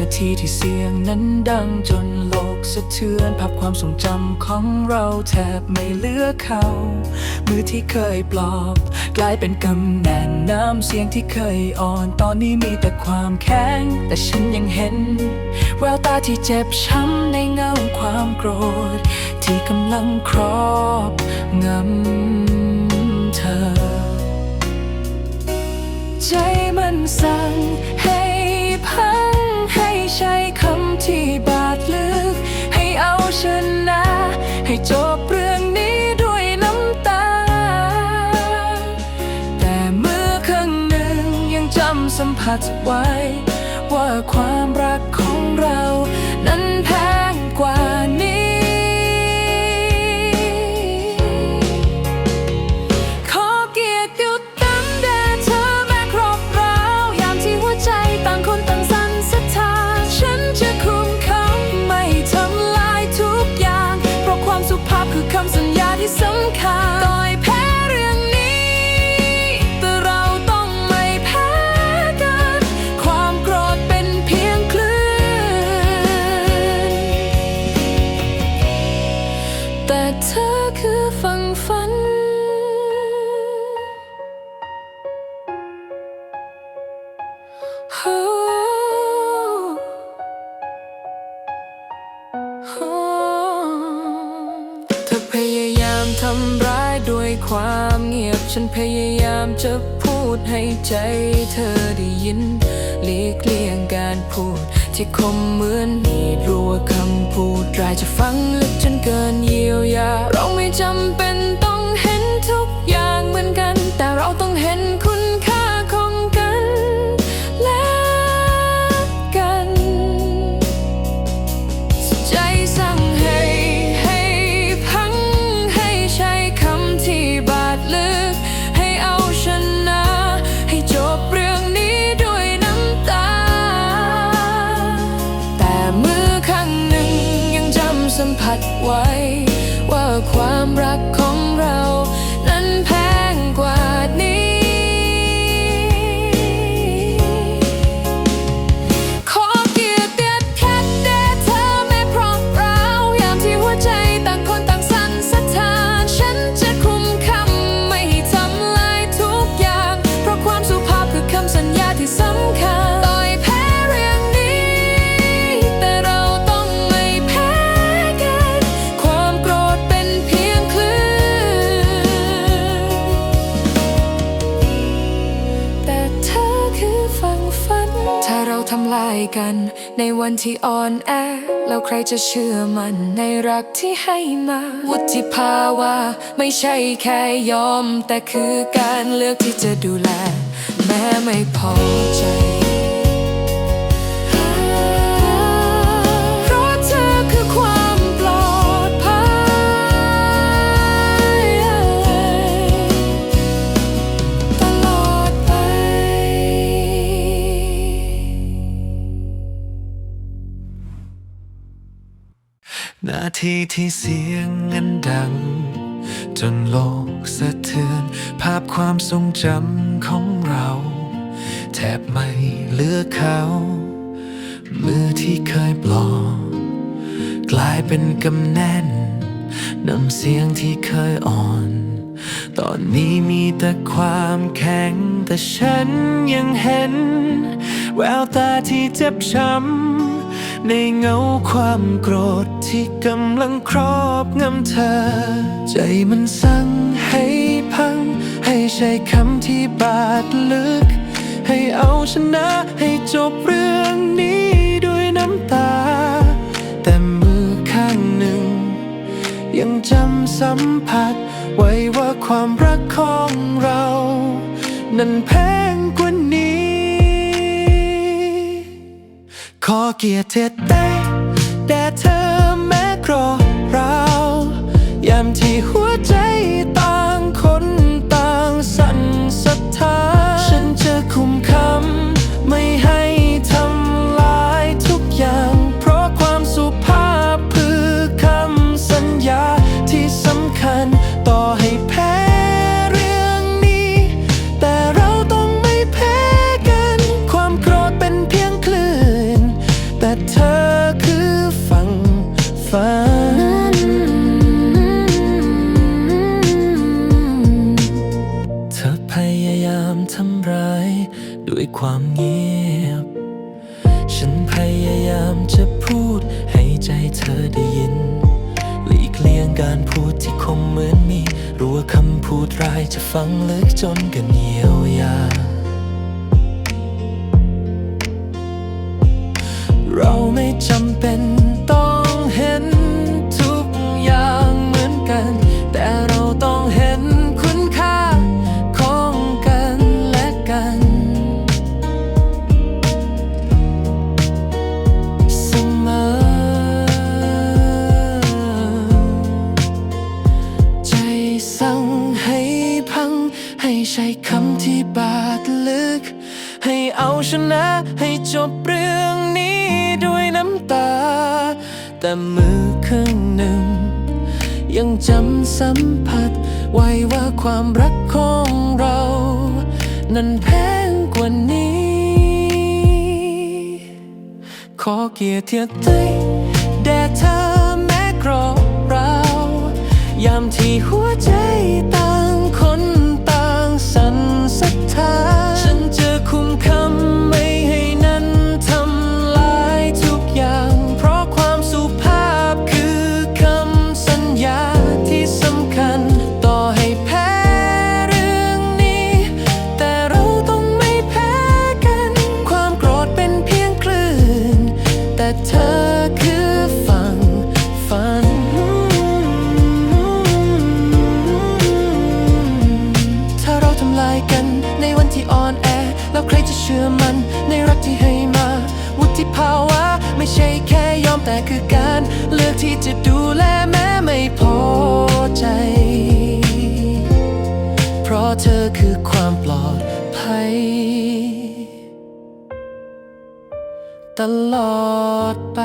นาทีที่เสียงนั้นดังจนโลกสะเทือนภาพความทรงจำของเราแทบไม่เหลือเขา มือที่เคยปลอบ กลายเป็นกำแน่นน้ำเสียงที่เคยอ่อน ตอนนี้มีแต่ความแข็ง แต่ฉันยังเห็น แววตาที่เจ็บช้ำในเงาความโกรธ ที่กำลังครอบงำเธอ ใจมันสั่งำสัมผัสไว้ ว่าความรักของเรา เธอพยายามทำร้ายด้วยความเงียบ ฉันพยายามจะพูดให้ใจเธอได้ยินหลีกเลี่ยงการพูดที่คมเหมือนมีดรัวคำพูดรายจะฟังลึกจนเกินเยียวยาเราไม่จำเป็นต้อง ความรักของ กัน ในวันที่อ่อนแอ แล้วใครจะเชื่อมันในรักที่ให้มา วุฒิภาวะไม่ใช่แค่ยอม แต่คือการเลือกที่จะดูแล แม้ไม่พอใจ ทีที่เสียงนั้นดัง จนโลกสะเทือน ภาพความทรงจำของเรา แทบไม่เหลือเขามือที่เคยปลอบกลายเป็นกำแน่นน้ำเสียงที่เคยอ่อน ตอนนี้มีแต่ความแข็ง แต่ฉันยังเห็น แววตาที่เจ็บช้ำในเงาความโกรธ ที่กำลังครอบงำเธอ ใจมันสั่งให้พัง ให้ใช้คำที่บาดลึก ให้เอาชนะให้จบเรื่องนี้ด้วยน้ำตา แต่มือข้างหนึ่ง ยังจำสัมผัส ไว้ว่าความรักของเรา นั้นแพงกว่านี้ ขอเกียรติเธอ ธเธอคือฝั่งฝันเธอพยายามทำร้ายด้วยความเงียบ ฉันพยายามจะพูดให้ใจเธอได้ยิน หลีกเลี่ยงการพูดที่คมเหมือนมี รู้ว่าคำพูดร้ายจะฟังลึกจนกันเยียวยาเรา จำเป็นต้องเห็นทุกอย่างเหมือนกัน แต่เราต้องเห็นคุณค่าของกันและกัน เสมอ ใจสั่งให้พัง ให้ใช้คำที่บาดลึก ให้เอาชนะให้จบเรื่อง แต่มือข้างหนึ่ง ยังจำสัมผัสไว้ว่าความรักของเรา นั้นแพงกว่านี้ ขอเกียรติใจแด่เธอแม้กรอบเรา ยามที่หัวใจต่างคนต่างสันสะท้า ชื่อมันในรักที่ให้มา วุฒิภาวะไม่ใช่แค่ยอมแต่คือการเลือกที่จะดูแลแม้ไม่พอใจ เพราะเธอคือความปลอดภัย ตลอดไป